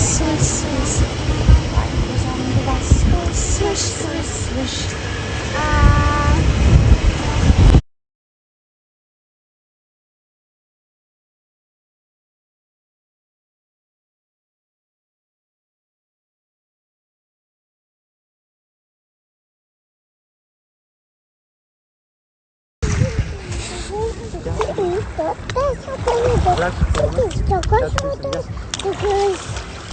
swish, swish. Life goes on the bus. Swish, swish, swish. Ah. go. Let's go. Let's go. Let's go.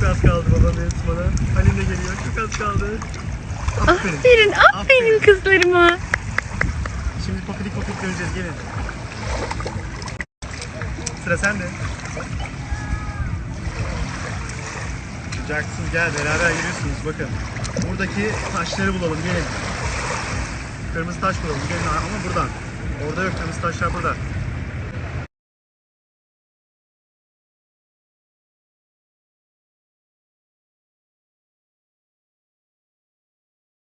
Çok az kaldı babanın tutmana. Halim de geliyor. Çok az kaldı. Aferin. Aferin, aferin, aferin. kızlarıma. Şimdi papirik papirik döneceğiz. Gelin. Sıra sende. Jackson gel beraber geliyorsunuz bakın. Buradaki taşları bulalım gelin. Kırmızı taş bulalım gelin ama buradan. Orada yok kırmızı taşlar burada.